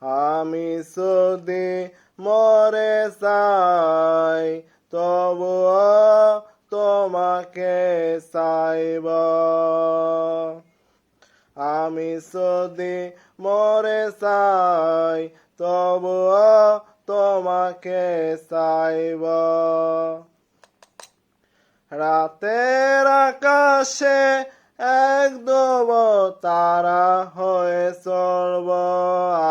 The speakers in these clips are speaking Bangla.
আমি যদি মরে চাই তবুও তোমাকে চাইব। আমি যদি মরে চাই তবুও তোমাকে চাইব। রাতের আকাশে এক দেব তারা হয়ে চলব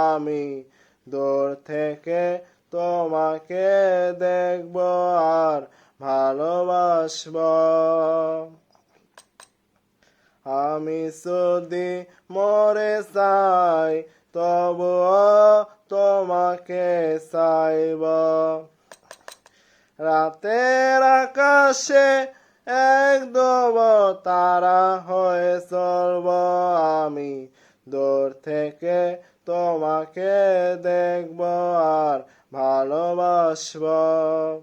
আমি। দূর থেকে তোমাকে দেখব আর ভালোবাসব। আমি যদি মরে চাই তবুও তোমাকে চাইব। রাতের আকাশে এক তারা হয়ে চলব আমি। দূর থেকে তোমাকে দেখব আর ভালোবাসব।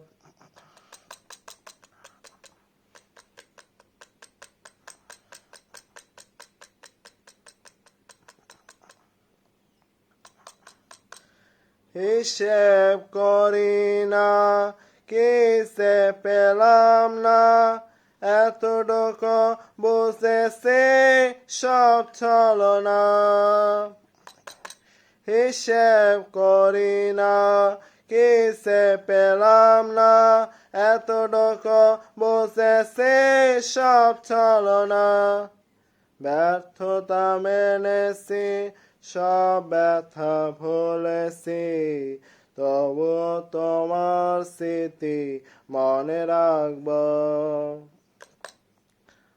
হিসেব করি না, কিসে পেলাম না? এতটুকু বুঝেছে, সব ছলনা। হিসেব করি না, কিসে পেলাম না। এতটুকু বুঝেছে, সব ছলনা। ব্যর্থতা মেনেছি, সব ব্যথা ভুলেছি। তবু তোমার স্মৃতি মনে রাখব।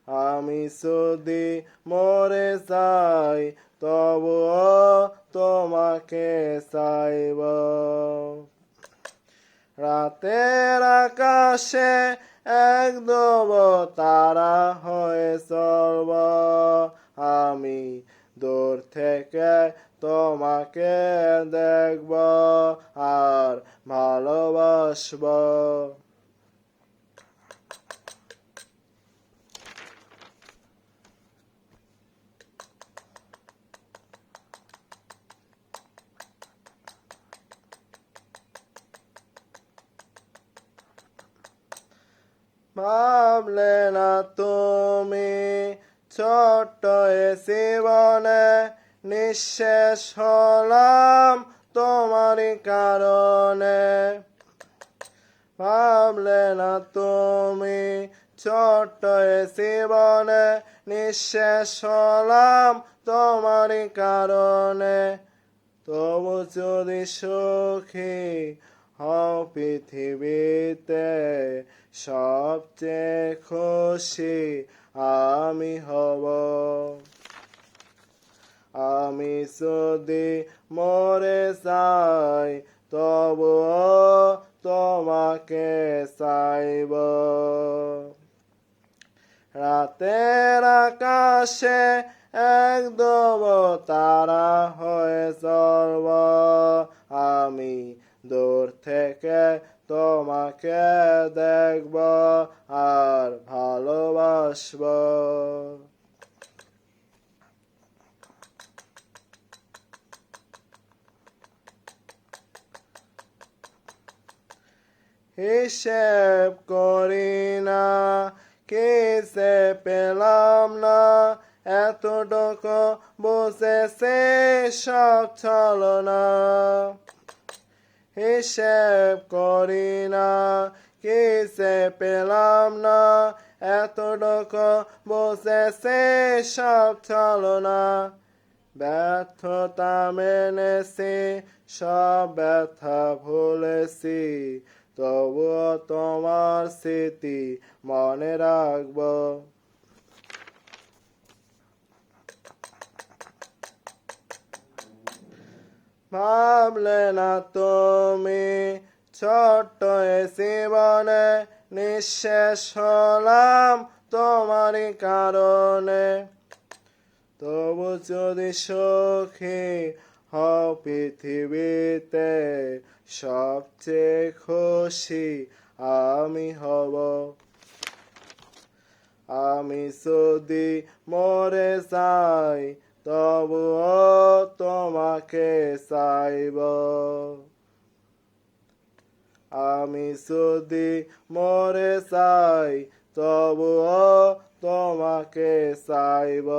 আমি যদি মরে চাই তবুও তোমাকে চাইব। রাতের আকাশে একদম তারা হয়ে চলব। আমি দূর থেকে তোমাকে দেখব আর ভালোবাসব। ভাবলে না তুমি ছোট্ট এ জীবনে নিঃশেষ হলাম তোমারই কারণে। ভাবলে না তুমি ছোট্ট এ জীবনে নিঃশেষ হলাম তোমারই কারণে। তবু যদি সুখী পৃথিবীতে সবচেয়ে খুশি আমি হব। আমি যদি মরে যাই, তবুও তোমাকে চাইব। রাতের আকাশে একদম তারা হয়ে চলব। আমি দূর থেকে তোমাকে দেখব আর ভালোবাসব হিসেব করি না কিসে পেলাম না এতটুকু বুঝেছে সব ছলনা হিসেব করি না, কিসে পেলাম না এত এতটুকু বুঝেছে, সব ছলনা। ব্যর্থতা মেনেছি, সব ব্যথা ভুলেছি, তবুও তোমার স্মৃতি মনে রাখব। ভাবলে না তুমি ছোট্ট জীবনে নিঃশেষ হলাম তোমারই কারণে। তবু যদি সুখী হও পৃথিবীতে, সবচেয়ে খুশি আমি হব। আমি যদি মরে যাই তবুও তোমাকে চাইব। আমি যদি মরে চাই তবুও তোমাকে চাইব।